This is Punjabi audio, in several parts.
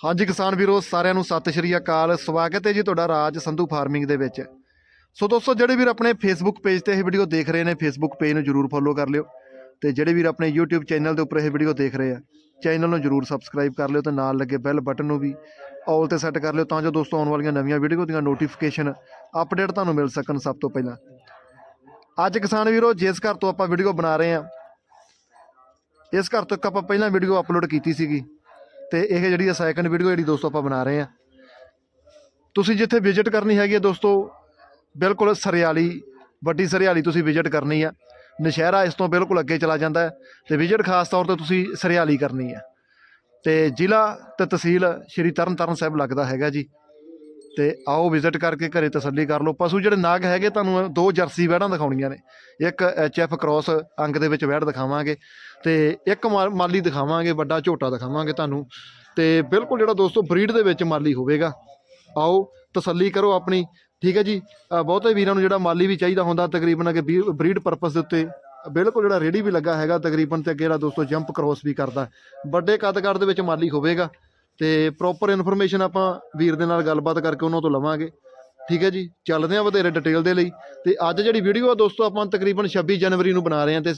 ਹਾਂਜੀ ਕਿਸਾਨ ਵੀਰੋ, ਸਾਰਿਆਂ ਨੂੰ ਸਤਿ ਸ਼੍ਰੀ ਅਕਾਲ। ਸਵਾਗਤ ਹੈ ਜੀ ਤੁਹਾਡਾ ਰਾਜ ਸੰਧੂ ਫਾਰਮਿੰਗ ਦੇ ਵਿੱਚ। ਸੋ ਦੋਸਤੋ, ਜਿਹੜੇ ਵੀਰ ਆਪਣੇ ਫੇਸਬੁੱਕ ਪੇਜ ਤੇ ਇਹ ਵੀਡੀਓ ਦੇਖ ਰਹੇ ਨੇ ਫੇਸਬੁੱਕ ਪੇਜ ਨੂੰ ਜਰੂਰ ਫੋਲੋ ਕਰ ਲਿਓ ਤੇ ਜਿਹੜੇ ਵੀਰ ਆਪਣੇ YouTube ਚੈਨਲ ਦੇ ਉੱਪਰ ਇਹ ਵੀਡੀਓ ਦੇਖ ਰਹੇ ਆ ਚੈਨਲ ਨੂੰ ਜਰੂਰ ਸਬਸਕ੍ਰਾਈਬ ਕਰ ਲਿਓ ਤੇ ਨਾਲ ਲੱਗੇ ਬੈਲ ਬਟਨ ਨੂੰ ਵੀ ਆਲ ਤੇ ਸੈੱਟ ਕਰ ਲਿਓ ਤਾਂ ਜੋ ਦੋਸਤੋ ਆਉਣ ਵਾਲੀਆਂ ਨਵੀਆਂ ਵੀਡੀਓ ਦੀਆਂ ਨੋਟੀਫਿਕੇਸ਼ਨ ਅਪਡੇਟ ਤੁਹਾਨੂੰ ਮਿਲ ਸਕਣ ਸਭ ਤੋਂ ਪਹਿਲਾਂ। ਅੱਜ ਕਿਸਾਨ ਵੀਰੋ, ਜਿਸ ਘਰ ਤੋਂ ਆਪਾਂ ਵੀਡੀਓ ਬਣਾ ਰਹੇ ਆ, ਇਸ ਘਰ ਤੋਂ ਇੱਕ ਆਪਾਂ ਪਹਿਲਾਂ ਵੀਡੀਓ ਅਪਲੋਡ ਕੀਤੀ ਸੀਗੀ। ਤੇ ਇਹ ਜਿਹੜੀ ਆ ਸੈਕੰਡ ਵੀਡੀਓ ਜਿਹੜੀ ਦੋਸਤੋ ਆਪਾਂ ਬਣਾ ਰਹੇ ਆ। ਤੁਸੀਂ ਜਿੱਥੇ ਵਿਜ਼ਿਟ ਕਰਨੀ ਹੈਗੀ ਹੈ ਦੋਸਤੋ, ਬਿਲਕੁਲ ਸਰਿਆਲੀ, ਵੱਡੀ ਸਰਿਆਲੀ ਤੁਸੀਂ ਵਿਜ਼ਿਟ ਕਰਨੀ ਆ। ਨਸ਼ਹਿਰਾ ਇਸ ਤੋਂ ਬਿਲਕੁਲ ਅੱਗੇ ਚਲਾ ਜਾਂਦਾ ਹੈ ਤੇ ਵਿਜ਼ਿਟ ਖਾਸ ਤੌਰ ਤੇ ਤੁਸੀਂ ਸਰਿਆਲੀ ਕਰਨੀ ਆ। ਤੇ ਜ਼ਿਲ੍ਹਾ ਤੇ ਤਹਿਸੀਲ ਸ਼੍ਰੀ ਤਰਨਤਾਰਨ ਸਾਹਿਬ ਲੱਗਦਾ ਹੈਗਾ ਜੀ। ਤੇ ਆਓ ਵਿਜ਼ਿਟ ਕਰਕੇ ਘਰੇ ਤਸੱਲੀ ਕਰ ਲਓ। ਪਸ਼ੂ ਜਿਹੜੇ ਨਾਗ ਹੈਗੇ, ਤੁਹਾਨੂੰ ਦੋ ਜਰਸੀ ਵਹਿੜਾਂ ਦਿਖਾਉਣੀਆਂ ਨੇ। ਇੱਕ ਐਫ ਕ੍ਰਾਸ ਅੰਗ ਦੇ ਵਿੱਚ ਵਹਿੜ ਦਿਖਾਵਾਂਗੇ ਤੇ ਇੱਕ ਮਾ- ਮਾਲੀ ਦਿਖਾਵਾਂਗੇ, ਵੱਡਾ ਝੋਟਾ ਦਿਖਾਵਾਂਗੇ ਤੁਹਾਨੂੰ। ਤੇ ਬਿਲਕੁਲ ਜਿਹੜਾ ਦੋਸਤੋ ਬਰੀਡ ਦੇ ਵਿੱਚ ਮਾਲੀ ਹੋਵੇਗਾ। ਆਓ, ਤਸੱਲੀ ਕਰੋ ਆਪਣੀ। ਠੀਕ ਹੈ ਜੀ? ਬਹੁਤੇ ਵੀਰਾਂ ਨੂੰ ਜਿਹੜਾ ਮਾਲੀ ਵੀ ਚਾਹੀਦਾ ਹੁੰਦਾ, ਤਕਰੀਬਨ ਅਗੇ ਬਰੀਡ ਪਰਪਸ ਦੇ ਉੱਤੇ ਬਿਲਕੁਲ ਜਿਹੜਾ ਰੇਡੀ ਵੀ ਲੱਗਾ ਹੈਗਾ, ਤਕਰੀਬਨ ਤੇ ਅੱਗੇ ਜਿਹੜਾ ਦੋਸਤੋ ਜੰਪ ਕ੍ਰੋਸ ਵੀ ਕਰਦਾ। ਵੱਡੇ ਕੱਦ-ਕੱਦ ਦੇ ਵਿੱਚ ਮਾਲੀ ਹੋਵੇਗਾ। ਤੇ ਪ੍ਰੋਪਰ ਇਨਫੋਰਮੇਸ਼ਨ ਆਪਾਂ ਵੀਰ ਦੇ ਨਾਲ ਗੱਲਬਾਤ ਕਰਕੇ ਉਹਨਾਂ ਤੋਂ ਲਵਾਂਗੇ। ਠੀਕ ਹੈ ਜੀ? ਚੱਲਦੇ ਹਾਂ ਵਧੇਰੇ ਡਿਟੇਲ ਦੇ ਲਈ। ਤੇ ਅੱਜ ਜਿਹੜੀ ਵੀਡੀਓ ਆ ਦੋਸਤੋ, ਆਪਾਂ ਤਕਰੀਬਨ 26 ਜਨਵਰੀ ਨੂੰ ਬਣਾ ਰਹੇ ਹਾਂ ਤੇ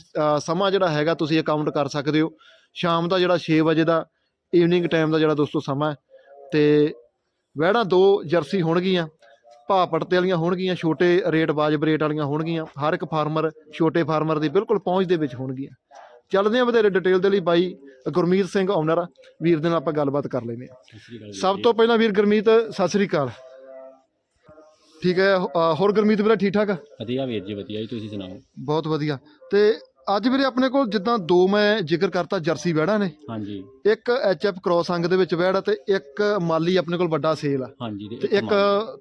ਸਮਾਂ ਜਿਹੜਾ ਹੈਗਾ ਤੁਸੀਂ ਅਕਾਊਂਟ ਕਰ ਸਕਦੇ ਹੋ। ਸ਼ਾਮ ਦਾ ਜਿਹੜਾ 6 ਵਜੇ ਦਾ ਈਵਨਿੰਗ ਟਾਈਮ ਦਾ ਜਿਹੜਾ ਦੋਸਤੋ ਸਮਾਂ ਹੈ। ਤੇ ਵਹਿੜਾਂ ਦੋ ਜਰਸੀ ਹੋਣਗੀਆਂ ਭਾਅ ਪੜਤੇ ਵਾਲੀਆਂ ਹੋਣਗੀਆਂ, ਛੋਟੇ ਰੇਟ ਵਾਜਬ ਰੇਟ ਵਾਲੀਆਂ ਹੋਣਗੀਆਂ। ਹਰ ਇੱਕ ਫਾਰਮਰ ਛੋਟੇ ਫਾਰਮਰ ਦੀ ਬਿਲਕੁਲ ਪਹੁੰਚ ਦੇ ਵਿੱਚ ਹੋਣਗੀਆਂ। ਚੱਲਦੇ ਹਾਂ ਵਧੇਰੇ ਡਿਟੇਲ ਦੇ ਲਈ ਬਾਈ ਗੁਰਮੀਤ ਸਿੰਘ ਓਨਰ ਵੀਰ ਦੇ ਨਾਲ ਆਪਾਂ ਗੱਲਬਾਤ ਕਰ ਲੈਂਦੇ ਹਾਂ। ਸਭ ਤੋਂ ਪਹਿਲਾਂ ਵੀਰ ਗੁਰਮੀਤ ਸਤਿ ਸ੍ਰੀ ਅਕਾਲ। ਠੀਕ ਹੈ ਹੋਰ ਗੁਰਮੀਤ ਵੀਰੇ ਠੀਕ ਠਾਕ ਆ? ਵਧੀਆ ਵੀਰ ਜੀ ਵਧੀਆ ਜੀ ਤੁਸੀਂ ਸੁਣਾਓ? ਬਹੁਤ ਵਧੀਆ। ਤੇ ਅੱਜ ਵੀਰੇ ਆਪਣੇ ਕੋਲ ਜਿੱਦਾਂ ਦੋ ਮੈਂ ਜ਼ਿਕਰ ਕਰਤਾ ਜਰਸੀ ਵਹਿੜਾਂ ਨੇ। ਹਾਂਜੀ। ਇੱਕ ਐਫ ਕ੍ਰੋਸ ਅੰਗ ਦੇ ਵਿੱਚ ਵਹਿੜ ਆ ਤੇ ਇੱਕ ਮਾਲੀ ਆਪਣੇ ਕੋਲ ਵੱਡਾ ਸੇਲ ਆ। ਹਾਂਜੀ ਤੇ ਇੱਕ।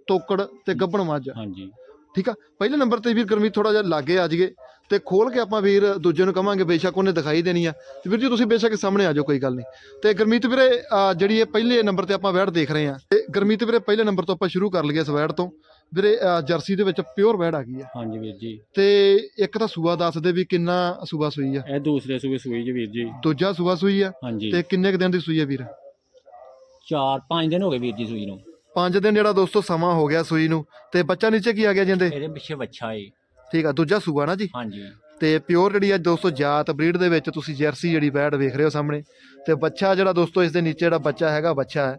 ਤੋਕੜ ਤੇ ਗੱਭਣ ਮੱਝ ਆ। ਹਾਂਜੀ। ਠੀਕ ਆ? ਪਹਿਲੇ ਨੰਬਰ ਤੇ ਵੀਰ ਗੁਰਮੀਤ ਥੋੜਾ ਜਿਹਾ ਲਾਗੇ ਆ ਜਾਈਏ। ਤੇ ਖੋਲ ਕੇ ਆਪਾਂ ਵੀਰ ਦੂਜੇ ਨੂੰ ਕਵਾਂਗੇ ਬੇਸ਼ੱਕ ਉਹਨੇ ਦਿਖਾਈ ਦੇਣੀ ਆ। ਤੇ ਵੀਰ ਜੀ ਤੁਸੀਂ ਬੇਸ਼ੱਕ ਸਾਹਮਣੇ ਆ ਜਾਓ ਕੋਈ ਗੱਲ ਨਹੀਂ। ਤੇ ਗੁਰਮੀਤ ਵੀਰੇ ਜਿਹੜੀ ਇਹ ਪਹਿਲੇ ਨੰਬਰ ਤੇ ਆਪਾਂ ਵੈੜ ਦੇਖ ਰਹੇ ਆ ਤੇ ਗੁਰਮੀਤ ਵੀਰੇ ਪਹਿਲੇ ਨੰਬਰ ਤੋਂ ਆਪਾਂ ਸ਼ੁਰੂ ਕਰ ਲਈਏ ਇਸ ਵੈੜ ਤੋਂ। ਵੀਰੇ ਜਰਸੀ ਦੇ ਵਿੱਚ ਪਿਓਰ ਵੈੜ ਆ ਗਈ ਆ। ਹਾਂਜੀ ਵੀਰ ਜੀ। ਤੇ ਇੱਕ ਤਾਂ ਸੂਆ ਦੱਸ ਦੇ ਵੀ ਕਿੰਨਾ ਸੂਆ ਸੂਈ ਆ। ਇਹ ਦੂਸਰੇ ਸੂਏ ਸੂਈ ਜੀ ਵੀਰ ਜੀ। ਦੂਜਾ ਸੂਆ ਸੂਈ ਆ। ਹਾਂਜੀ। ਤੇ ਕਿੰਨੇ ਕੁ ਦਿਨ ਦੀ ਸੂਈ ਆ ਵੀਰ? 4-5 ਦਿਨ ਹੋ ਗਏ ਵੀਰ ਜੀ ਸੂਈ ਨੂੰ। ਪੰਜ ਦਿਨ ਜਿਹੜਾ ਦੋਸਤੋ ਸਮਾਂ ਹੋ ਗਿਆ ਸੂਈ ਨੂੰ। ਤੇ ਬੱਚਾ ਨੀਚੇ ਕੀ ਆ ਗਿਆ ਜਿੰਦੇ? ਇਹਦੇ ਪਿੱਛੇ ਬੱਚਾ ਏ। ਠੀਕ ਆ ਦੂਜਾ ਸੂਆ ਨਾ ਜੀ? ਹਾਂਜੀ। ਤੇ ਪਿਓਰ ਜਿਹੜੀ ਆ ਦੋਸਤੋ ਜਾਤ ਬਰੀਡ ਦੇ ਵਿੱਚ ਤੁਸੀਂ ਜਰਸੀ ਜਿਹੜੀ ਬੈਡ ਵੇਖ ਰਹੇ ਹੋ ਸਾਹਮਣੇ। ਤੇ ਬੱਚਾ ਜਿਹੜਾ ਦੋਸਤੋ ਇਸ ਦੇ ਨੀਚੇ ਜਿਹੜਾ ਬੱਚਾ ਹੈਗਾ ਬੱਚਾ ਹੈ।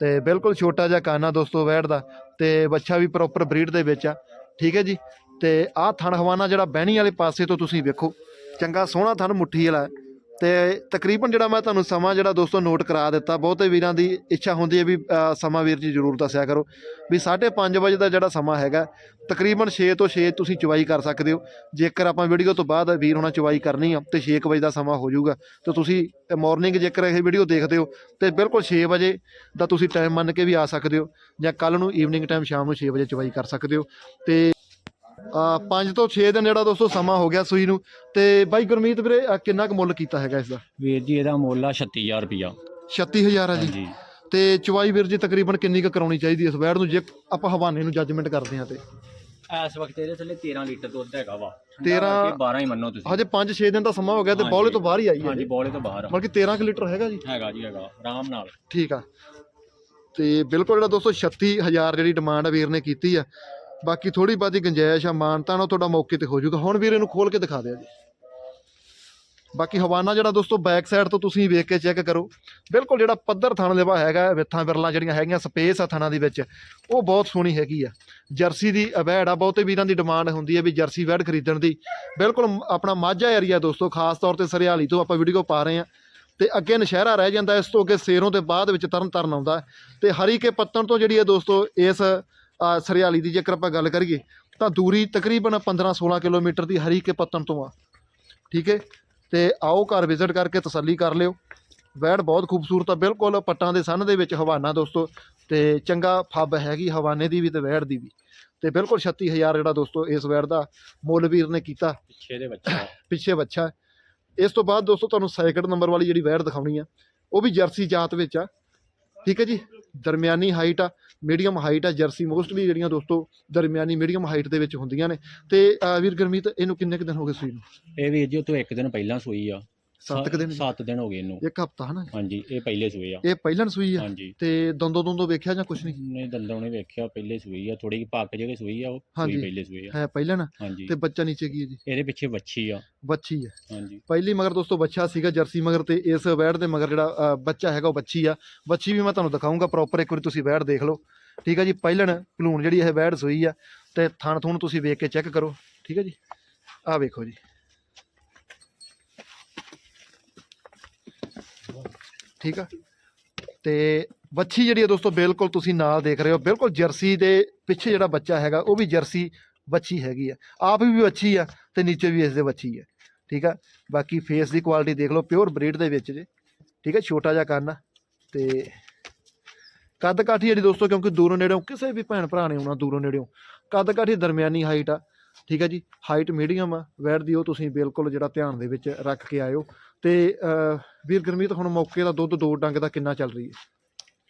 ਤੇ ਬਿਲਕੁਲ ਛੋਟਾ ਜਿਹਾ ਕਾਨਾ ਦੋਸਤੋ ਬੈਡ ਦਾ ਤੇ ਬੱਚਾ ਵੀ ਪ੍ਰੋਪਰ ਬਰੀਡ ਦੇ ਵਿੱਚ ਆ। ਠੀਕ ਹੈ ਜੀ? ਤੇ ਆਹ ਥਣ ਹਵਾਨਾ ਜਿਹੜਾ ਬਹਿਣੀ ਵਾਲੇ ਪਾਸੇ ਤੋਂ ਤੁਸੀਂ ਵੇਖੋ। ਚੰਗਾ ਸੋਹਣਾ ਥਣ ਮੁੱਠੀ ਵਾਲਾ ਹੈ। ਤੇ ਤਕਰੀਬਨ ਜਿਹੜਾ ਮੈਂ ਤੁਹਾਨੂੰ ਸਮਾਂ ਜਿਹੜਾ ਦੋਸਤੋ ਨੋਟ ਕਰਾ ਦਿੱਤਾ, ਬਹੁਤੇ ਵੀਰਾਂ ਦੀ ਇੱਛਾ ਹੁੰਦੀ ਹੈ ਵੀ ਸਮਾਂ ਵੀਰ ਜੀ ਜ਼ਰੂਰ ਦੱਸਿਆ ਕਰੋ ਵੀ 5:30 ਵਜੇ ਦਾ ਜਿਹੜਾ ਸਮਾਂ ਹੈਗਾ, ਤਕਰੀਬਨ 6 ਤੋਂ 6 ਤੁਸੀਂ ਚਵਾਈ ਕਰ ਸਕਦੇ ਹੋ। ਜੇਕਰ ਆਪਾਂ ਵੀਡੀਓ ਤੋਂ ਬਾਅਦ ਵੀਰ ਹੋਣਾ ਚਵਾਈ ਕਰਨੀ ਆ, ਤੇ 6 ਕੁ ਵਜੇ ਦਾ ਸਮਾਂ ਹੋ ਜਾਊਗਾ, ਤੇ ਤੁਸੀਂ ਮਾਰਨਿੰਗ ਜੇਕਰ ਇਹ ਵੀਡੀਓ ਦੇਖਦੇ ਹੋ, ਤੇ ਬਿਲਕੁਲ 6 ਵਜੇ ਦਾ ਤੁਸੀਂ ਟਾਈਮ ਮੰਨ ਕੇ ਵੀ ਆ ਸਕਦੇ ਹੋ, ਜਾਂ ਕੱਲ ਨੂੰ ਈਵਨਿੰਗ ਟਾਈਮ ਸ਼ਾਮ ਨੂੰ 6 ਵਜੇ ਚਵਾਈ ਕਰ ਸਕਦੇ ਹੋ। ਤੇ 5 ਤੋਂ 6 ਦਿਨ ਜਿਹੜਾ ਦੋਸਤੋ ਸਮਾਂ ਹੋ ਗਿਆ ਸੂਈ ਨੂੰ। ਤੇ ਬਾਈ ਗੁਰਮੀਤ ਵੀਰੇ ਕਿੰਨਾ ਕੁ ਮੁੱਲ ਕੀਤਾ ਹੈਗਾ ਇਸ ਦਾ? ਵੀਰ ਜੀ ਇਹਦਾ ਮੁੱਲ ਆ 36000 ਰੁਪਿਆ 36000 ਆ ਜੀ। ਹਾਂਜੀ। ਤੇ ਚੁਵਾਈ ਵੀਰ ਜੀ ਤਕਰੀਬਨ ਕਿੰਨੀ ਕੁ ਕਰਾਉਣੀ ਚਾਹੀਦੀ ਇਸ ਵੈੜ ਨੂੰ? ਜੇ ਆਪਾਂ ਹਵਾਨੇ ਨੂੰ ਜੱਜਮੈਂਟ ਕਰਦੇ ਹਾਂ ਤੇ। ਇਸ ਵਕਤ ਇਹਦੇ ਥੱਲੇ 13 ਲੀਟਰ ਦੁੱਧ ਹੈਗਾ ਵਾ। 13 12 ਹੀ ਮੰਨੋ ਤੁਸੀਂ। ਹਜੇ 5-6 ਦਿਨ ਦਾ ਸਮਾਂ ਹੋ ਗਿਆ ਤੇ। ਬੌਲੇ ਤੋਂ ਬਾਹਰ ਹੀ ਆਈ ਹੈ ਹਾਂਜੀ ਬੋਲੇ ਤੋਂ ਬਾਹਰ ਆ। ਮਤਲਬ ਕਿ 13 ਕੁ ਲੀਟਰ ਹੈਗਾ ਜੀ। ਹੈਗਾ ਜੀ ਹੈਗਾ। ਆਰਾਮ ਨਾਲ। ਠੀਕ ਆ। ਤੇ ਬਿਲਕੁਲ ਜਿਹੜਾ ਦੋਸਤੋ 36000 ਜਿਹੜੀ ਡਿਮਾਂਡ ਵੀਰ ਨੇ ਕੀਤੀ ਆ ਬਾਕੀ ਥੋੜੀ ਬਾਦੀ ਗੁੰਜਾਇਸ਼ ਆ ਮਾਨਤਾ ਨਾਲ ਤੁਹਾਡਾ ਮੌਕੇ ਤੇ ਹੋ ਜਾਊਗਾ। ਹੁਣ ਵੀਰ ਇਹਨੂੰ ਖੋਲ ਕੇ ਦਿਖਾ ਦਿਆ ਜੀ। ਬਾਕੀ ਹਵਾਨਾ ਜਿਹੜਾ ਦੋਸਤੋ ਬੈਕ ਸਾਈਡ ਤੋਂ ਤੁਸੀਂ ਵੇਖ ਕੇ ਚੈੱਕ ਕਰੋ। ਬਿਲਕੁਲ ਜਿਹੜਾ ਪੱਧਰ ਥਣ ਲੇਵਾ ਹੈਗਾ, ਵਿੱਥਾਂ ਵਿਰਲਾਂ ਜਿਹੜੀਆਂ ਹੈਗੀਆਂ ਸਪੇਸ ਆ ਥਣਾਂ ਦੇ ਵਿੱਚ, ਉਹ ਬਹੁਤ ਸੋਹਣੀ ਹੈਗੀ ਆ। ਜਰਸੀ ਦੀ ਵੈੜ ਆ, ਬਹੁਤੇ ਵੀਰਾਂ ਦੀ ਡਿਮਾਂਡ ਹੁੰਦੀ ਹੈ ਵੀ ਜਰਸੀ ਵੈੜ ਖਰੀਦਣ ਦੀ। ਬਿਲਕੁਲ ਆਪਣਾ ਮਾਝਾ ਏਰੀਆ ਦੋਸਤੋ, ਖਾਸ ਤੌਰ ਤੇ ਸਰਿਆਲੀ ਤੋਂ ਆਪਾਂ ਵੀਡੀਓ ਪਾ ਰਹੇ ਆ। ਤੇ ਅੱਗੇ ਨਸ਼ਹਿਰਾ ਰਹਿ ਜਾਂਦਾ, ਇਸ ਤੋਂ ਅੱਗੇ ਸੇਰੋਂ ਤੇ ਬਾਅਦ ਵਿੱਚ ਤਰਨ ਤਰਨ ਆਉਂਦਾ। ਹੈ। ਤੇ ਹਰੀ ਕੇ ਪੱਤਣ ਤੋਂ ਜਿਹੜੀ ਹੈ ਦੋਸਤੋ, ਇਸ ਸਰਿਆਲੀ ਦੀ ਜੇਕਰ ਆਪਾਂ ਗੱਲ ਕਰੀਏ ਤਾਂ ਦੂਰੀ ਤਕਰੀਬਨ 15-16 ਕਿਲੋਮੀਟਰ ਦੀ ਹਰੀ ਕੇ ਪੱਤਣ ਤੋਂ ਆ। ਠੀਕ ਹੈ? ਤੇ ਆਓ ਘਰ ਵਿਜ਼ਿਟ ਕਰਕੇ ਤਸੱਲੀ ਕਰ ਲਿਓ। ਵੈੜ ਬਹੁਤ ਖੂਬਸੂਰਤ ਆ ਬਿਲਕੁਲ ਪੱਟਾਂ ਦੇ ਸੰਨ ਦੇ ਵਿੱਚ ਹਵਾਨਾ ਦੋਸਤੋ। ਤੇ ਚੰਗਾ ਫੱਬ ਹੈਗੀ ਹਵਾਨੇ ਦੀ ਵੀ ਤੇ ਵੈੜ ਦੀ ਵੀ। ਤੇ ਬਿਲਕੁਲ 36000 ਜਿਹੜਾ ਦੋਸਤੋ ਇਸ ਵੈੜ ਦਾ ਮੁੱਲ ਵੀਰ ਨੇ ਕੀਤਾ। ਪਿੱਛੇ ਦੇ ਬੱਚਾ ਪਿੱਛੇ ਬੱਚਾ। ਇਸ ਤੋਂ ਬਾਅਦ ਦੋਸਤੋ ਤੁਹਾਨੂੰ ਸੈਕਿੰਡ ਨੰਬਰ ਵਾਲੀ ਜਿਹੜੀ ਵੈੜ ਦਿਖਾਉਣੀ ਆ ਉਹ ਵੀ ਜਰਸੀ ਜਾਤ ਵਿੱਚ ਆ। ਠੀਕ ਹੈ ਜੀ? ਦਰਮਿਆਨੀ ਹਾਈਟ ਆ। ਮੀਡੀਅਮ ਹਾਈਟ ਆ ਜਰਸੀ ਮੋਸਟਲੀ ਜਿਹੜੀਆਂ ਦੋਸਤੋ ਦਰਮਿਆਨੀ ਮੀਡੀਅਮ ਹਾਈਟ ਦੇ ਵਿੱਚ ਹੁੰਦੀਆਂ ਨੇ। ਤੇ ਅਹ, ਵੀਰ ਗਰਮੀਤ ਇਹਨੂੰ ਕਿੰਨੇ ਕੁ ਦਿਨ ਹੋ ਗਏ ਸੂਈ ਨੂੰ? ਇਹ ਵੀਰ ਜੀ ਉਹ ਤੋਂ ਇੱਕ ਦਿਨ ਪਹਿਲਾਂ ਸੂਈ ਆ। 7 ਕੁ ਦਿਨ 7 ਦਿਨ ਹੋ ਗਏ ਇਹਨੂੰ। ਇੱਕ ਹਫਤਾ ਹਨਾ ਹਾਂਜੀ ਇਹ ਪਹਿਲੇ ਸੂਏ ਆ। ਇਹ ਪਹਿਲਾਂ ਸੂਈ ਆ। ਹਾਂਜੀ। ਤੇ ਦੰਦੋ ਦੰਦੋ ਵੇਖਿਆ ਜਾਂ ਕੁਛ ਨਹੀਂ? ਨੇ ਦੰਦੋਂ ਨੇ ਵੇਖਿਆ ਪਹਿਲੇ ਸੂਈ ਆ। ਥੋੜੀ ਜਿਹੀ ਪੱਕ ਜਗੇ ਸੂਈ ਆ ਉਹ। ਸੂਈ ਪਹਿਲੇ ਸੂਈ ਆ। ਹੈ ਪਹਿਲਾਂ ਹਾਂਜੀ। ਤੇ ਬੱਚਾ ਨੀਚੇ ਕੀ ਹੈ ਜੀ? ਇਹਦੇ ਪਿੱਛੇ ਵੱਛੀ ਆ। ਬੱਚੀ ਹੈ ਹਾਂਜੀ। ਪਹਿਲੀ ਮਗਰ ਦੋਸਤੋ ਬੱਚਾ ਸੀਗਾ ਜਰਸੀ ਮਗਰ ਤੇ ਇਸ ਵੈੜ ਦੇ ਮਗਰ ਜਿਹੜਾ ਬੱਚਾ ਹੈਗਾ ਉਹ ਬੱਚੀ ਆ। ਬੱਚੀ ਵੀ ਮੈਂ ਤੁਹਾਨੂੰ ਦਿਖਾਉਂਗਾ ਪ੍ਰੋਪਰ ਇੱਕ ਵਾਰੀ ਤੁਸੀਂ ਵੈੜ ਦੇਖ ਲਓ। ਠੀਕ ਹੈ ਜੀ ਪਹਿਲਣ ਭਲੂਣ ਜਿਹੜੀ ਇਹ ਵੈੜ ਸੋਈ ਆ। ਤੇ ਥਣ ਥੂਣ ਤੁਸੀਂ ਵੇਖ ਕੇ ਚੈੱਕ ਕਰੋ। ਠੀਕ ਹੈ ਜੀ? ਆਹ ਵੇਖੋ ਜੀ। ਠੀਕ ਆ? ਤੇ ਵੱਛੀ ਜਿਹੜੀ ਹੈ ਦੋਸਤੋ, ਬਿਲਕੁਲ ਤੁਸੀਂ ਨਾਲ ਦੇਖ ਰਹੇ ਹੋ। ਬਿਲਕੁਲ ਜਰਸੀ ਦੇ ਪਿੱਛੇ ਜਿਹੜਾ ਬੱਚਾ ਹੈਗਾ, ਉਹ ਵੀ ਜਰਸੀ ਬੱਚੀ ਹੈਗੀ ਆ। ਆਪ ਵੀ ਵੱਛੀ ਆ ਤੇ ਨੀਚੇ ਵੀ ਇਸ ਦੇ ਬੱਚੀ ਆ। ਠੀਕ ਆ? ਬਾਕੀ ਫੇਸ ਦੀ ਕੁਆਲਿਟੀ ਦੇਖ ਲਓ ਪਿਓਰ ਬਰੀਡ ਦੇ ਵਿੱਚ ਜੇ। ਠੀਕ ਹੈ ਛੋਟਾ ਜਿਹਾ ਕੰਨ ਆ ਤੇ ਕੱਦ ਕਾਠੀ ਜਿਹੜੀ ਦੋਸਤੋ, ਕਿਉਂਕਿ ਦੂਰੋਂ ਨੇੜਿਓਂ ਕਿਸੇ ਵੀ ਭੈਣ ਭਰਾ ਨੇ ਆਉਣਾ ਦੂਰੋਂ ਨੇੜਿਓਂ, ਕੱਦ ਕਾਠੀ ਦਰਮਿਆਨੀ ਹਾਈਟ ਆ। ਠੀਕ ਹੈ ਜੀ ਹਾਈਟ ਮੀਡੀਅਮ ਆ ਵੈਟ ਦੀ ਉਹ ਤੁਸੀਂ ਬਿਲਕੁਲ ਜਿਹੜਾ ਧਿਆਨ ਦੇ ਵਿੱਚ ਰੱਖ ਕੇ ਆਇਓ। ਤੇ ਵੀਰ ਗੁਰਮੀਤ ਹੁਣ ਮੌਕੇ ਦਾ ਦੁੱਧ ਦੋ ਡੰਗ ਦਾ ਕਿੰਨਾ ਚੱਲ ਰਹੀ ਹੈ?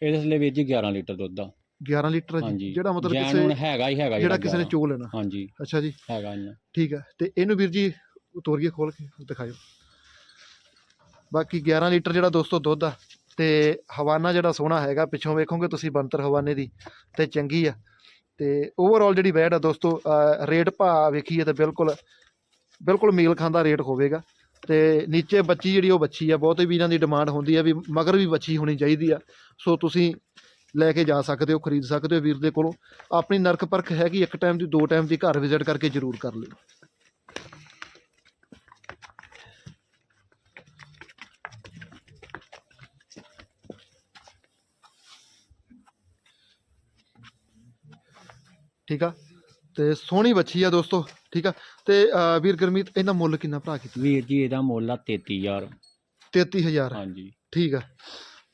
ਇਹਦੇ ਥੱਲੇ ਵੀਰ ਜੀ 11 ਲੀਟਰ ਦੁੱਧ ਆ। 11 ਲੀਟਰ ਜੀ? ਜਿਹੜਾ ਮਤਲਬ ਜੈਨ ਹੁਣ ਕਿਸੇ ਹੈਗਾ ਹੀ ਹੈਗਾ ਜਿਹੜਾ ਕਿਸੇ ਨੇ 11 ਚੋ ਲੈਣਾ। ਹਾਂਜੀ। ਅੱਛਾ ਜੀ। ਹੈਗਾ ਇਹਨਾਂ ਠੀਕ ਹੈ। ਤੇ ਇਹਨੂੰ ਵੀਰ ਜੀ ਤੋਰੀਏ ਖੋਲ ਕੇ ਦਿਖਾਇਓ। ਬਾਕੀ 11 ਲੀਟਰ ਜਿਹੜਾ ਦੋਸਤੋ ਦੁੱਧ ਆ ਤੇ ਹਵਾਨਾ ਜਿਹੜਾ ਸੋਹਣਾ ਹੈਗਾ ਪਿੱਛੋਂ ਵੇਖੋਗੇ ਤੁਸੀਂ ਬੰਤਰ ਹਵਾਨੇ ਦੀ ਤੇ ਚੰਗੀ ਆ। ਤੇ ਓਵਰਆਲ ਜਿਹੜੀ ਵੈਟ ਆ ਦੋਸਤੋ ਰੇਟ ਭਾਅ ਵੇਖੀਏ ਤਾਂ ਬਿਲਕੁਲ ਬਿਲਕੁਲ ਮੇਲ ਖਾਂਦਾ ਰੇਟ ਹੋਵੇਗਾ। ਤੇ ਨੀਚੇ ਬੱਚੀ ਜਿਹੜੀ ਉਹ ਬੱਚੀ ਆ, ਬਹੁਤੇ ਇਹਨਾਂ ਦੀ ਡਿਮਾਂਡ ਹੁੰਦੀ ਆ ਵੀ ਮਗਰ ਵੀ ਬੱਚੀ ਹੋਣੀ ਚਾਹੀਦੀ ਆ। ਸੋ ਤੁਸੀਂ ਲੈ ਕੇ ਜਾ ਸਕਦੇ ਹੋ, ਖਰੀਦ ਸਕਦੇ ਹੋ ਵੀਰ ਦੇ ਕੋਲੋਂ। ਆਪਣੀ ਨਰਕ ਪਰਖ ਹੈਗੀ, ਇੱਕ ਟਾਈਮ ਦੀ, ਦੋ ਟਾਈਮ ਦੀ ਘਰ ਵਿਜ਼ਿਟ ਕਰਕੇ ਜ਼ਰੂਰ ਕਰ ਲਿਓ। ਠੀਕ ਆ? ਤੇ ਸੋਹਣੀ ਬੱਚੀ ਆ ਦੋਸਤੋ ਠੀਕ ਆ? ਤੇ ਅਹ, ਵੀਰ ਗੁਰਮੀਤ ਇਹਦਾ ਮੁੱਲ ਕਿੰਨਾ ਭਰਾ ਕੀਤਾ? ਵੀਰ ਜੀ ਇਹਦਾ ਮੁੱਲ ਆ 33000 33000 ਹਾਂਜੀ। ਠੀਕ ਆ।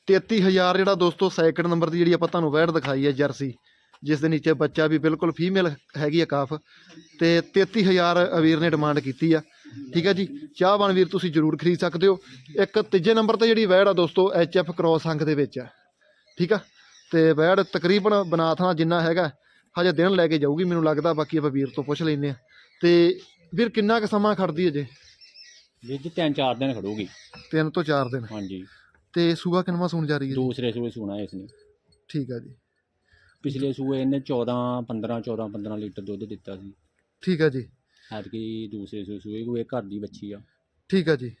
33000 ਜਿਹੜਾ ਦੋਸਤੋ ਸੈਕਿੰਡ ਨੰਬਰ ਦੀ ਜਿਹੜੀ ਆਪਾਂ ਤੁਹਾਨੂੰ ਵੈੜ ਦਿਖਾਈ ਹੈ ਜਰਸੀ ਜਿਸ ਦੇ ਨੀਚੇ ਬੱਚਾ ਵੀ ਬਿਲਕੁਲ ਫੀਮੇਲ ਹੈਗੀ ਆ ਕਾਫ ਤੇ 33000 ਵੀਰ ਨੇ ਡਿਮਾਂਡ ਕੀਤੀ ਆ। ਠੀਕ ਹੈ ਜੀ? ਚਾਹਵਾਨ ਵੀਰ ਤੁਸੀਂ ਜਰੂਰ ਖਰੀਦ ਸਕਦੇ ਹੋ। ਇੱਕ ਤੀਜੇ ਨੰਬਰ ਤੇ ਜਿਹੜੀ ਵੈੜ ਆ ਦੋਸਤੋ ਐਫ ਕ੍ਰੋਸ ਅੰਕ ਦੇ ਵਿੱਚ ਆ। ਠੀਕ ਆ? ਤੇ ਵੈੜ ਤਕਰੀਬਨ ਬਨਾਥਾ ਜਿੰਨਾ ਹੈਗਾ ਹਜੇ ਦਿਨ ਲੈ ਕੇ ਜਾਊਗੀ ਮੈਨੂੰ ਲੱਗਦਾ ਬਾਕੀ ਆਪਾਂ ਵੀਰ ਤੋਂ ਪੁੱਛ ਲੈਨੇ ਆ ਤੇ ਵੀਰ ਕਿੰਨਾ ਕੁ ਸਮਾਂ ਖੜਦੀ ਹੈ ਜੇ? ਵੀਰ ਜੀ ਤਿੰਨ ਚਾਰ ਦਿਨ ਖੜੂਗੀ। ਤਿੰਨ ਤੋਂ ਚਾਰ ਦਿਨ। ਹਾਂਜੀ। ਤੇ ਸੂਆ ਕਿੰਨਵਾਂ ਸੂਣ ਜਾ ਰਹੀ ਹੈ? ਦੂਸਰੇ ਸੂਏ ਸੂਣਾ ਇਸ ਨੇ। ਠੀਕ ਆ ਜੀ। ਪਿਛਲੇ ਸੂਏ ਇਹਨੇ 14 15 14 15 ਲੀਟਰ ਦੁੱਧ ਦਿੱਤਾ ਸੀ। ਠੀਕ ਆ ਜੀ। ਐਤਕੀ ਦੂਸਰੇ ਸੂਏ ਸੂਏ ਕੋਈ ਘਰ ਦੀ ਬੱਚੀ ਆ। ਠੀਕ ਆ ਜੀ।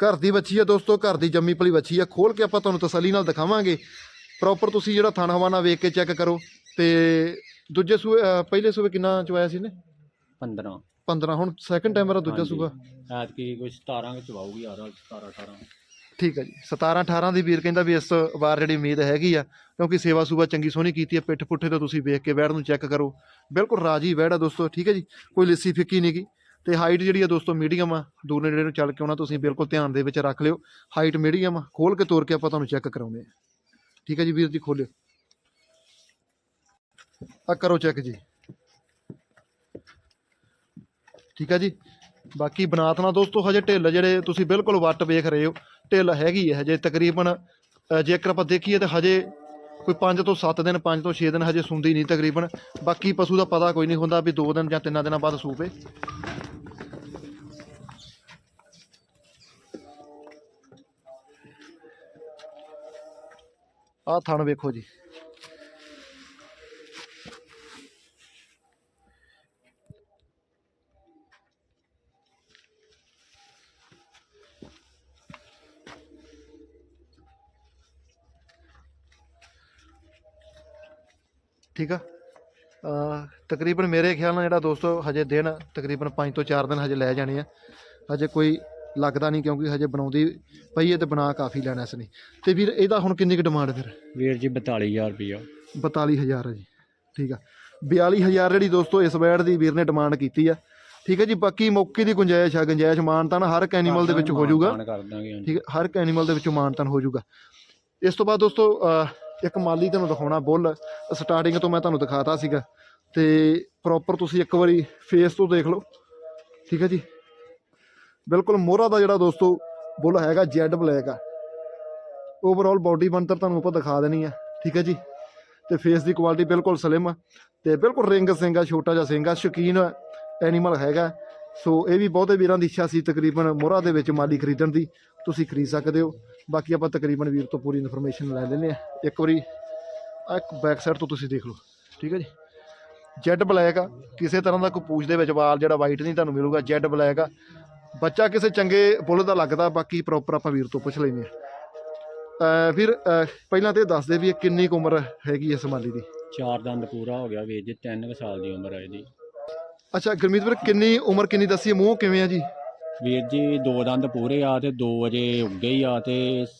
ਘਰ ਦੀ ਬੱਚੀ ਆ ਦੋਸਤੋ ਘਰ ਦੀ ਜੰਮੀ ਪਲੀ ਬੱਚੀ ਆ। ਖੋਲ ਕੇ ਆਪਾਂ ਤੁਹਾਨੂੰ ਤਸੱਲੀ ਨਾਲ ਦਿਖਾਵਾਂਗੇ। ਪ੍ਰੋਪਰ ਤੁਸੀਂ ਜਿਹੜਾ ਥਣ ਹਵਾਨਾ ਵੇਖ ਕੇ ਚੈੱਕ ਕਰੋ। ਤੇ ਦੂਜੇ ਅਹ ਪਹਿਲੇ ਸੂਏ ਕਿੰਨਾ ਚਵਾਇਆ ਸੀ ਨੇ 15 15 ਹੁਣ ਸੈਕੰਡ ਟਾਈਮ ਮੇਰਾ ਦੂਜਾ ਹਾਂਜੀ। ਸੂਆ ਐਤਕੀ ਕੋਈ 17 ਕੁ ਚਵਾਊਗੀ ਯਾਰ 17 18 ਠੀਕ ਆ ਜੀ। 17 18 ਦੀ ਵੀਰ ਕਹਿੰਦਾ ਵੀ ਇਸ ਵਾਰ ਜਿਹੜੀ ਉਮੀਦ ਹੈਗੀ ਆ ਕਿਉਂਕਿ ਸੇਵਾ ਸੂਬਾ ਚੰਗੀ ਸੋਹਣੀ ਕੀਤੀ ਆ ਪਿੱਠ ਪੁੱਠੇ ਤੋਂ ਤੁਸੀਂ ਵੇਖ ਕੇ ਵੈੜ ਨੂੰ ਚੈੱਕ ਕਰੋ। ਬਿਲਕੁਲ ਰਾਜੀ ਵੈੜ ਆ ਦੋਸਤੋ ਠੀਕ ਹੈ ਜੀ। ਕੋਈ ਲਿੱਸੀ ਫਿੱਕੀ ਨਹੀਂਗੀ ਤੇ ਹਾਈਟ ਜਿਹੜੀ ਆ ਦੋਸਤੋ ਮੀਡੀਅਮ ਆ। ਦੂਰ ਨੇੜੇ ਨੂੰ ਚੱਲ ਕੇ ਆਉਣਾ ਤੁਸੀਂ ਬਿਲਕੁਲ ਧਿਆਨ ਦੇ ਵਿੱਚ ਰੱਖ ਲਿਓ। ਹਾਈਟ ਮੀਡੀਅਮ ਆ। ਖੋਲ ਕੇ ਤੋਰ ਕੇ ਆਪਾਂ ਤੁਹਾਨੂੰ ਚੈੱਕ ਕਰਾਉਂਦੇ ਆ। ਠੀਕ ਹੈ ਜੀ ਵੀਰ ਜੀ ਖੋਲਿਓ। ਆ ਕਰੋ ਚੈੱਕ ਜੀ। ਠੀਕ ਹੈ ਜੀ? ਬਾਕੀ ਬਨਾਤ ਦੋਸਤੋ, ਹਜੇ ਢਿੱਲ ਜਿਹੜੇ ਤੁਸੀਂ ਬਿਲਕੁਲ ਵੱਟ ਵੇਖ ਰਹੇ ਹੋ, ਢਿੱਲ ਹੈਗੀ ਹੈ ਹਜੇ ਤਕਰੀਬਨ ਜੇਕਰ ਆਪਾਂ ਦੇਖੀਏ ਤਾਂ ਹਜੇ ਕੋਈ 5 ਤੋਂ 7 ਦਿਨ 5 ਤੋਂ 6 ਦਿਨ ਹਜੇ ਸੁੰਦੀ ਨਹੀਂ ਤਕਰੀਬਨ। ਬਾਕੀ ਪਸ਼ੂ ਦਾ ਪਤਾ ਕੋਈ ਨਹੀਂ ਹੁੰਦਾ ਵੀ 2 ਦਿਨ ਜਾਂ 3 ਦਿਨਾਂ ਬਾਅਦ ਸੂਪੇ। ਆਹ ਥਣ ਵੇਖੋ ਜੀ। ਠੀਕ ਆ? ਤਕਰੀਬਨ ਮੇਰੇ ਖਿਆਲ ਨਾਲ ਜਿਹੜਾ ਦੋਸਤੋ ਹਜੇ ਦਿਨ ਤਕਰੀਬਨ 5 ਤੋਂ 4 ਦਿਨ ਹਜੇ ਲੈ ਜਾਣੇ ਆ। ਹਜੇ ਕੋਈ ਲੱਗਦਾ ਨਹੀਂ ਕਿਉਂਕਿ ਹਜੇ ਬਣਾਉਂਦੀ ਪਈ ਹੈ ਤੇ ਬਣਾ ਕਾਫੀ ਲੈਣਾ ਇਸ ਨੇ। ਤੇ ਵੀਰ ਇਹਦਾ ਹੁਣ ਕਿੰਨੀ ਕੁ ਡਿਮਾਂਡ ਫਿਰ? ਵੀਰ ਜੀ 42000 ਰੁਪਇਆ 42000 ਹੈ ਜੀ। ਠੀਕ ਆ। 42000 ਜਿਹੜੀ ਦੋਸਤੋ ਇਸ ਵੈਡ ਦੀ ਵੀਰ ਨੇ ਡਿਮਾਂਡ ਕੀਤੀ ਆ। ਠੀਕ ਹੈ ਜੀ ਬਾਕੀ ਮੌਕੇ ਦੀ ਗੁੰਜਾਇਸ਼ ਆ ਗੁੰਜਾਇਸ਼ ਮਾਨਤਾਨ ਹਰ ਇੱਕ ਐਨੀਮਲ ਦੇ ਵਿੱਚ ਹੋ ਜਾਊਗਾ। ਠੀਕ ਹੈ ਹਰ ਇੱਕ ਐਨੀਮਲ ਦੇ ਵਿੱਚੋਂ ਮਾਨਤਨ ਹੋ ਜਾਊਗਾ। ਇਸ ਤੋਂ ਬਾਅਦ ਦੋਸਤੋ ਇੱਕ ਮਾਲੀ ਤੁਹਾਨੂੰ ਦਿਖਾਉਣਾ ਬੁੱਲ। ਸਟਾਰਟਿੰਗ ਤੋਂ ਮੈਂ ਤੁਹਾਨੂੰ ਦਿਖਾਤਾ ਸੀਗਾ। ਤੇ ਪ੍ਰੋਪਰ ਤੁਸੀਂ ਇੱਕ ਵਾਰੀ ਫੇਸ ਤੋਂ ਦੇਖ ਲਓ। ਠੀਕ ਹੈ ਜੀ? ਬਿਲਕੁਲ ਮੋਹਰਾ ਦਾ ਜਿਹੜਾ ਦੋਸਤੋ ਬੁੱਲ ਹੈਗਾ ਜੈਡ ਬਲੈਕ ਆ। ਓਵਰਆਲ ਬਾਡੀ ਬਣਤਰ ਤੁਹਾਨੂੰ ਆਪਾਂ ਦਿਖਾ ਦੇਣੀ ਆ। ਠੀਕ ਹੈ ਜੀ? ਤੇ ਫੇਸ ਦੀ ਕੁਆਲਿਟੀ ਬਿਲਕੁਲ ਸਲਿਮ ਆ। ਤੇ ਬਿਲਕੁਲ ਰਿੰਗ ਸਿੰਘ ਆ, ਛੋਟਾ ਜਿਹਾ ਸਿੰਘ ਆ, ਸ਼ੌਕੀਨ ਐਨੀਮਲ ਹੈਗਾ। ਸੋ ਇਹ ਵੀ ਬਹੁਤੇ ਵੀਰਾਂ ਦੀ ਇੱਛਾ ਸੀ ਤਕਰੀਬਨ ਮੋਹਰਾ ਦੇ ਵਿੱਚ ਮਾਲੀ ਖਰੀਦਣ ਦੀ। ਤੁਸੀਂ ਖਰੀਦ ਸਕਦੇ ਹੋ। ਬਾਕੀ ਆਪਾਂ ਤਕਰੀਬਨ ਵੀਰ ਤੋਂ ਪੂਰੀ ਇਨਫੋਰਮੇਸ਼ਨ ਲੈ ਲੈਂਦੇ ਆ ਇੱਕ ਵਾਰੀ ਆਹ ਇੱਕ ਬੈਕ ਸਾਈਡ ਤੋਂ ਤੁਸੀਂ ਦੇਖ ਲਓ ਠੀਕ ਹੈ ਜੀ? ਜੈਡ ਬਲੈਕ ਆ ਕਿਸੇ ਤਰ੍ਹਾਂ ਦਾ ਕੋਈ ਪੂਛ ਦੇ ਵਿੱਚ ਵਾਲ ਜਿਹੜਾ ਵਾਈਟ ਨਹੀਂ ਤੁਹਾਨੂੰ ਮਿਲੂਗਾ ਜੈਡ ਬਲੈਕ ਆ। ਬੱਚਾ ਕਿਸੇ ਚੰਗੇ ਬੁੱਲ ਦਾ ਲੱਗਦਾ ਬਾਕੀ ਪ੍ਰੋਪਰ ਆਪਾਂ ਵੀਰ ਤੋਂ ਪੁੱਛ ਲੈਂਦੇ ਆ ਅਹ, ਪਹਿਲਾਂ ਤੇ ਦੱਸ ਦੇ ਵੀ ਇਹ ਕਿੰਨੀ ਕੁ ਉਮਰ ਹੈਗੀ ਇਸ ਮਾਲੀ ਦੀ? ਚਾਰ ਦੰਦ ਪੂਰਾ ਹੋ ਗਿਆ ਵੀਰ ਜੀ 3 ਸਾਲ ਦੀ ਉਮਰ ਹੈ ਇਹਦੀ। ਅੱਛਾ ਗੁਰਮੀਤ ਵੀਰ ਕਿੰਨੀ ਉਮਰ ਕਿੰਨੀ ਦੱਸੀ? ਮੂੰਹ ਕਿਵੇਂ ਆ ਜੀ? ਵੀਰ ਜੀ ਦੋ ਦੰਦ ਪੂਰੇ ਆ ਤੇ ਦੋ ਅਜੇ ਉੱਗੇ ਹੀ ਆ ਤੇ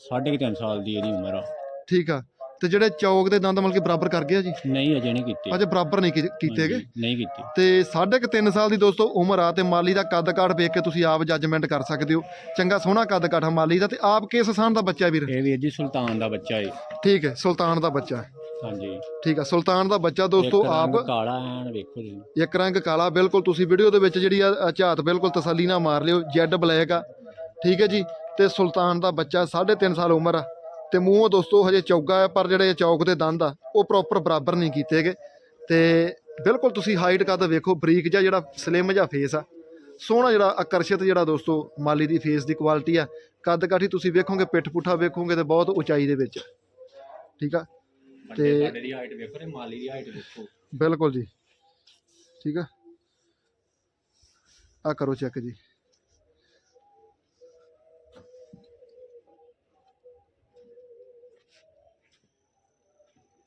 3.5 ਸਾਲ ਦੀ ਇਹਦੀ ਉਮਰ ਆ। ਠੀਕ ਆ। ਤੇ ਜਿਹੜੇ ਚੌਕ ਦੇ ਦੰਦ ਮਤਲਬ ਕਿ ਬਰਾਬਰ ਕਰ ਗਿਆ ਜੀ? ਨਹੀਂ ਅਜੇ ਨਹੀਂ ਕੀਤੀ। ਅਜੇ ਬਰਾਬਰ ਨਹੀਂ ਕੀ- ਕੀਤੇ ਹੈਗੇ? ਹਾਂਜੀ, ਨਹੀਂ ਕੀਤੀ। ਤੇ ਸਾਢੇ ਕੁ ਤਿੰਨ ਸਾਲ ਦੀ ਦੋਸਤੋ ਉਮਰ ਆ ਤੇ ਮਾਲੀ ਦਾ ਕੱਦ ਕਾਠ ਵੇਖ ਕੇ ਤੁਸੀਂ ਆਪ ਜੱਜਮੈਂਟ ਕਰ ਸਕਦੇ ਹੋ। ਚੰਗਾ ਸੋਹਣਾ ਕੱਦ ਕਾਠ ਆ ਮਾਲੀ ਦਾ ਤੇ ਆਪ ਕਿਸ ਸਥਾਨ ਦਾ ਬੱਚਾ ਵੀਰ? ਇਹ ਵੀਰ ਜੀ ਸੁਲਤਾਨ ਦਾ ਬੱਚਾ ਏ। ਠੀਕ ਹੈ ਸੁਲਤਾਨ ਦਾ ਬੱਚਾ ਹਾਂਜੀ। ਠੀਕ ਆ ਸੁਲਤਾਨ ਦਾ ਬੱਚਾ ਦੋਸਤੋ ਇੱਕ ਆਪ ਕਾਲਾ ਐਨ ਵੇਖੋ ਤੁਸੀਂ ਇੱਕ ਰੰਗ ਕਾਲਾ ਬਿਲਕੁਲ ਤੁਸੀਂ ਵੀਡੀਓ ਦੇ ਵਿੱਚ ਜਿਹੜੀ ਆ ਆ ਝਾਤ ਬਿਲਕੁਲ ਤਸੱਲੀ ਨਾਲ ਮਾਰ ਲਿਓ ਜੈਡ ਬਲੈਕ ਆ। ਠੀਕ ਹੈ ਜੀ ਤੇ ਸੁਲਤਾਨ ਦਾ ਬੱਚਾ 3.5 ਸਾਲ ਉਮਰ ਆ। ਤੇ ਮੂੰਹ ਦੋਸਤੋ ਹਜੇ ਚੌਗਾ ਹੈ ਪਰ ਜਿਹੜੇ ਚੌਕ ਦੇ ਦੰਦ ਆ ਉਹ ਪ੍ਰੋਪਰ ਬਰਾਬਰ ਨਹੀਂ ਕੀਤੇਗੇ ਤੇ ਬਿਲਕੁਲ ਤੁਸੀਂ ਹਾਈਟ ਕੱਦ ਵੇਖੋ ਬਰੀਕ ਜਿਹਾ ਜਿਹੜਾ ਸਲਿਮ ਜਿਹਾ ਫੇਸ ਆ ਸੋਹਣਾ ਜਿਹੜਾ ਆਕਰਸ਼ਿਤ ਜਿਹੜਾ ਦੋਸਤੋ ਮਾਲੀ ਦੀ ਫੇਸ ਦੀ ਕੁਆਲਿਟੀ ਆ ਕੱਦ ਕਾਠੀ ਤੁਸੀਂ ਵੇਖੋਗੇ ਪਿੱਠ ਪੁੱਠਾ ਵੇਖੋਗੇ ਤੇ ਬਹੁਤ ਉਚਾਈ ਦੇ ਵਿੱਚ। ਠੀਕ ਆ? ਤੇ ਸਾਡੇ ਦੀ ਹਾਈਟ ਵੇਖੋ ਤੇ ਮਾਲੀ ਦੀ ਹਾਈਟ ਵੇਖੋ। ਬਿਲਕੁਲ ਜੀ। ਠੀਕ ਆ? ਆ ਕਰੋ ਚੈੱਕ ਜੀ।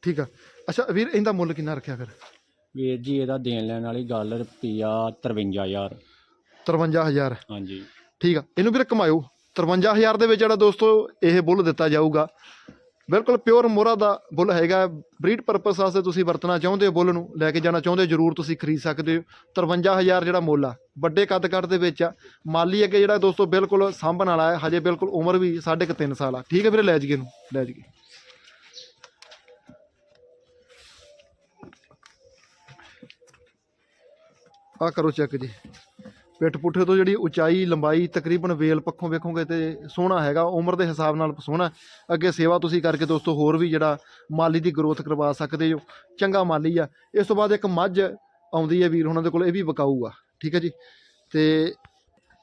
ਠੀਕ ਆ। ਅੱਛਾ ਵੀਰ ਇਹਦਾ ਮੁੱਲ ਕਿੰਨਾ ਰੱਖਿਆ ਫਿਰ? ਵੀਰ ਜੀ ਇਹਦਾ ਦੇਣ ਲੈਣ ਵਾਲੀ ਗੱਲ ਰੁਪਿਆ 53000 53000 ਹਾਂਜੀ। ਠੀਕ ਆ। ਇਹਨੂੰ ਵੀਰ ਕਮਾਇਓ। 53000 ਦੇ ਵਿੱਚ ਜਿਹੜਾ ਦੋਸਤੋ ਇਹ ਬੁੱਲ ਦਿੱਤਾ ਜਾਊਗਾ ਬਿਲਕੁਲ ਪਿਓਰ ਮੋਰਾ ਦਾ ਬੁੱਲ ਹੈਗਾ। ਬਰੀਡ ਪਰਪਸ ਵਾਸਤੇ ਤੁਸੀਂ ਵਰਤਣਾ ਚਾਹੁੰਦੇ ਹੋ ਬੁੱਲ ਨੂੰ ਲੈ ਕੇ ਜਾਣਾ ਚਾਹੁੰਦੇ ਹੋ ਜਰੂਰ ਤੁਸੀਂ ਖਰੀਦ ਸਕਦੇ ਹੋ। 53000 ਜਿਹੜਾ ਮੁੱਲ ਆ ਵੱਡੇ ਕੱਦ ਕੱਦ ਦੇ ਵਿੱਚ ਆ। ਮਾਲੀ ਅੱਗੇ ਜਿਹੜਾ ਦੋਸਤੋ ਬਿਲਕੁਲ ਸਾਂਭਣ ਵਾਲਾ ਹੈ ਹਜੇ ਬਿਲਕੁਲ ਉਮਰ ਵੀ ਸਾਢੇ ਕੁ ਤਿੰਨ ਸਾਲ ਆ। ਠੀਕ ਹੈ ਵੀਰੇ ਲੈ ਜੀਏ ਨੂੰ ਲੈ ਜੀਏ ਆ ਕਰੋ ਚੈੱਕ ਜੀ। ਪਿੱਠ ਪੁੱਠੇ ਤੋਂ ਜਿਹੜੀ ਉਚਾਈ, ਲੰਬਾਈ ਤਕਰੀਬਨ ਵੇਲ ਪੱਖੋਂ ਵੇਖੋਗੇ ਤੇ ਸੋਹਣਾ ਹੈਗਾ, ਉਮਰ ਦੇ ਹਿਸਾਬ ਨਾਲ ਸੋਹਣਾ। ਅੱਗੇ ਸੇਵਾ ਤੁਸੀਂ ਕਰਕੇ ਦੋਸਤੋ ਹੋਰ ਵੀ ਜਿਹੜਾ ਮਾਲੀ ਦੀ ਗਰੋਥ ਕਰਵਾ ਸਕਦੇ ਹੋ, ਚੰਗਾ ਮਾਲੀ ਆ। ਇਸ ਤੋਂ ਬਾਅਦ ਇੱਕ ਮੱਝ ਆਉਂਦੀ ਹੈ ਵੀਰ, ਉਹਨਾਂ ਦੇ ਕੋਲ ਇਹ ਵੀ ਵਿਕਾਊ ਆ ਠੀਕ ਹੈ ਜੀ। ਤੇ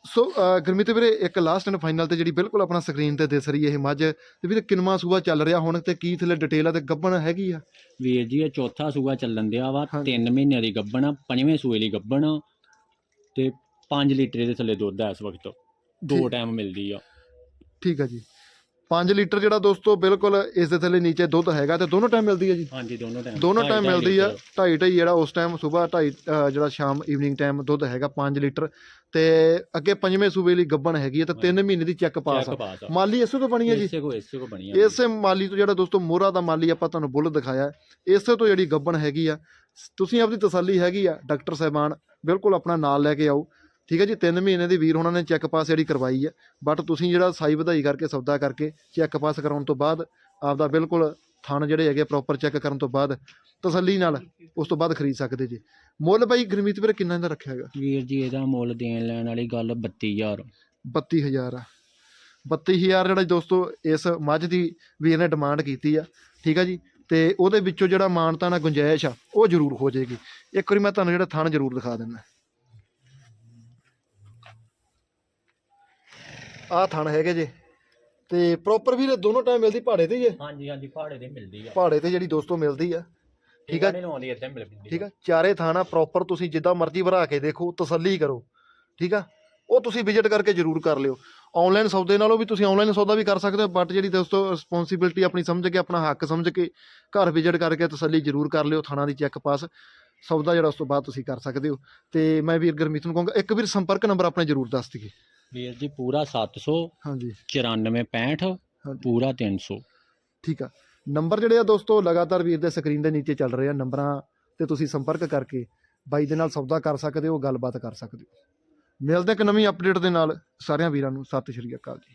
ਸੋ ਗੁਰਮੀਤ ਵੀਰੇ ਇੱਕ ਲਾਸਟ ਐਂਡ ਫਾਈਨਲ ਤੇ ਜਿਹੜੀ ਬਿਲਕੁਲ ਆਪਣਾ ਸਕਰੀਨ ਤੇ ਦਿਸ ਰਹੀ ਹੈ ਇਹ ਮੱਝ ਤੇ ਵੀਰੇ ਕਿੰਨਵਾਂ ਸੂਆ ਚੱਲ ਰਿਹਾ ਹੁਣ ਤੇ ਕੀ ਥੱਲੇ ਡਿਟੇਲ ਆ ਤੇ ਗੱਬਣ ਹੈਗੀ ਆ? ਵੀਰ ਜੀ ਇਹ ਚੌਥਾ ਸੂਆ ਚੱਲਣ ਦਿਆ ਵਾ ਹਾਂਜੀ। 3 ਮਹੀਨਿਆਂ ਦੀ ਗੱਭਣ ਆ ਪੰਜਵੇਂ ਸੂਏ ਲਈ ਗੱਭਣ ਆ ਤੇ 5 ਲੀਟਰ ਦੇ ਥੱਲੇ ਦੁੱਧ ਆ ਇਸ ਵਕਤ। ਦੋ। ਟਾਈਮ ਮਿਲਦੀ ਆ। ਠੀਕ ਹੈ ਜੀ। 5 ਲੀਟਰ ਜਿਹੜਾ ਦੋਸਤੋ ਬਿਲਕੁਲ ਇਸ ਦੇ ਥੱਲੇ ਨੀਚੇ ਦੁੱਧ ਹੈਗਾ ਤੇ ਦੋਨੋਂ ਟਾਈਮ ਮਿਲਦੀ ਹੈ ਜੀ? ਹਾਂਜੀ ਦੋਨੋਂ ਟਾਈਮ ਦੋਨੋਂ ਟਾਈਮ ਮਿਲਦੀ ਆ ਢਾਈ ਢਾਈ ਜਿਹੜਾ ਉਸ ਟਾਈਮ ਸਵੇਰ ਢਾਈ ਅ, ਜਿਹੜਾ ਸ਼ਾਮ ਈਵਨਿੰਗ ਟਾਈਮ ਦੁੱਧ ਹੈਗਾ 5 ਲੀਟਰ। ਤੇ ਅੱਗੇ ਪੰਜਵੇਂ ਸੂਬੇ ਲਈ ਗੱਬਣ ਹੈਗੀ ਹੈ ਤੇ 3 ਮਹੀਨੇ ਦੀ ਚੈੱਕ ਪਾਸ ਆ। ਮਾਲੀ ਇਸੇ ਤੋਂ ਬਣੀ ਹੈ ਜੀ? ਇਸੇ ਕੋ ਇਸੇ ਕੋ ਬਣੀ ਆ ਇਸੇ ਮਾਲੀ ਤੋਂ ਜਿਹੜਾ ਦੋਸਤੋ ਮੋਹਰਾ ਦਾ ਮਾਲੀ ਆਪਾਂ ਤੁਹਾਨੂੰ ਬੁੱਲ ਦਿਖਾਇਆ ਇਸੇ ਤੋਂ ਜਿਹੜੀ ਗੱਬਣ ਹੈਗੀ ਆ ਤੁਸੀਂ ਆਪਦੀ ਤਸੱਲੀ ਹੈਗੀ ਆ ਡਾਕਟਰ ਸਾਹਿਬਾਨ ਬਿਲਕੁਲ ਆਪਣਾ ਨਾਲ ਲੈ ਕੇ ਆਓ। ਠੀਕ ਹੈ ਜੀ 3 ਮਹੀਨੇ ਦੀ ਵੀਰ ਉਹਨਾਂ ਨੇ ਚੈੱਕ ਪਾਸ ਜਿਹੜੀ ਕਰਵਾਈ ਹੈ ਬਟ ਤੁਸੀਂ ਜਿਹੜਾ ਸਾਈ ਵਧਾਈ ਕਰਕੇ ਸੌਦਾ ਕਰਕੇ ਚੈੱਕ ਪਾਸ ਕਰਾਉਣ ਤੋਂ ਬਾਅਦ ਆਪਦਾ ਬਿਲਕੁਲ ਥਣ ਜਿਹੜੇ ਹੈਗੇ ਪ੍ਰੋਪਰ ਚੈੱਕ ਕਰਨ ਤੋਂ ਬਾਅਦ ਤਸੱਲੀ ਨਾਲ ਉਸ ਤੋਂ ਬਾਅਦ ਖਰੀਦ ਸਕਦੇ ਜੀ। ਮੁੱਲ ਬਾਈ ਗੁਰਮੀਤ ਵੀਰੇ ਕਿੰਨਾ ਦਾ ਰੱਖਿਆ ਹੈਗਾ? ਵੀਰ ਜੀ ਇਹਦਾ ਮੁੱਲ ਦੇਣ ਲੈਣ ਵਾਲੀ ਗੱਲ 32000 32000 ਆ। 32000 ਜਿਹੜਾ ਦੋਸਤੋ ਇਸ ਮੱਝ ਦੀ ਵੀਰ ਨੇ ਡਿਮਾਂਡ ਕੀਤੀ ਆ ਠੀਕ ਆ ਜੀ? ਤੇ ਉਹਦੇ ਵਿੱਚੋਂ ਜਿਹੜਾ ਮਾਨਤਾ ਨਾਲ ਗੁੰਜਾਇਸ਼ ਆ ਉਹ ਜ਼ਰੂਰ ਹੋ ਜਾਏਗੀ। ਇੱਕ ਵਾਰੀ ਮੈਂ ਤੁਹਾਨੂੰ ਜਿਹੜਾ ਥਣ ਜ਼ਰੂਰ ਦਿਖਾ ਦਿੰਦਾ। ਆਹ ਥਣ ਹੈਗੇ ਜੇ। ਤੇ ਪ੍ਰੋਪਰ ਵੀਰੇ ਦੋਨੋਂ ਟਾਈਮ ਮਿਲਦੀ ਪਹਾੜੇ ਤੇ ਹੀ ਹੈ? ਹਾਂਜੀ ਹਾਂਜੀ ਪਹਾੜੇ ਦੇ ਮਿਲਦੀ ਆ। ਪਹਾੜੇ ਤੇ ਜਿਹੜੀ ਦੋਸਤੋ ਮਿਲਦੀ ਆ। ਠੀਕ ਆ? ਨਹੀਂ ਲਵਾਉਂਦੀ ਇੱਥੇ ਮਿਲ ਪੈਂਦੀ ਠੀਕ ਆ? ਚਾਰੇ ਥਾਣਾ ਪ੍ਰੋਪਰ ਤੁਸੀਂ ਜਿੱਦਾਂ ਮਰਜ਼ੀ ਭਰਾ ਕੇ ਦੇਖੋ ਤਸੱਲੀ ਕਰੋ। ਠੀਕ ਆ? ਉਹ ਤੁਸੀਂ ਵਿਜ਼ਿਟ ਕਰਕੇ ਜ਼ਰੂਰ ਕਰ ਲਿਓ। ਆਨਲਾਈਨ ਸੌਦੇ ਨਾਲੋਂ ਵੀ ਤੁਸੀਂ ਆਨਲਾਈਨ ਸੌਦਾ ਵੀ ਕਰ ਸਕਦੇ ਹੋ ਬਟ ਜਿਹੜੀ ਦੋਸਤੋ ਰਿਸਪੌਂਸਿਬਿਲਟੀ ਆਪਣੀ ਸਮਝ ਕੇ ਆਪਣਾ ਹੱਕ ਸਮਝ ਕੇ ਘਰ ਵਿਜ਼ਿਟ ਕਰਕੇ ਤਸੱਲੀ ਜ਼ਰੂਰ ਕਰ ਲਿਓ ਥਾਣਾ ਦੀ ਚੈੱਕ ਪਾਸ ਸੌਦਾ ਜਿਹੜਾ ਉਸ ਤੋਂ ਬਾਅਦ ਤੁਸੀਂ ਕਰ ਸਕਦੇ ਹੋ। ਤੇ ਮੈਂ ਵੀਰ ਗੁਰਮੀਤ ਨੂੰ ਕਹੂੰਗਾ ਇੱਕ ਵੀਰ ਸੰਪਰਕ ਨੰਬਰ ਆਪਣੇ ਜ਼ਰੂਰ ਦੱਸ ਦਈਏ। ਵੀਰ ਜੀ ਪੂਰਾ 700 ਹਾਂਜੀ। 9465 ਹਾਂਜੀ। ਪੂਰਾ 300 ਠੀਕ ਆ। ਨੰਬਰ ਜਿਹੜੇ ਆ ਦੋਸਤੋ ਲਗਾਤਾਰ ਵੀਰ ਦੇ ਸਕਰੀਨ ਦੇ ਨੀਚੇ ਚੱਲ ਰਹੇ ਆ ਨੰਬਰਾਂ ਤੇ ਤੁਸੀਂ ਸੰਪਰਕ ਕਰਕੇ ਬਾਈ ਦੇ ਨਾਲ ਸੌਦਾ ਕਰ ਸਕਦੇ ਹੋ ਗੱਲਬਾਤ ਕਰ ਸਕਦੇ ਹੋ। ਮਿਲਦੇ ਇੱਕ ਨਵੀਂ ਅਪਡੇਟ ਦੇ ਨਾਲ। ਸਾਰਿਆਂ ਵੀਰਾਂ ਨੂੰ ਸਤਿ ਸ਼੍ਰੀ ਅਕਾਲ ਜੀ।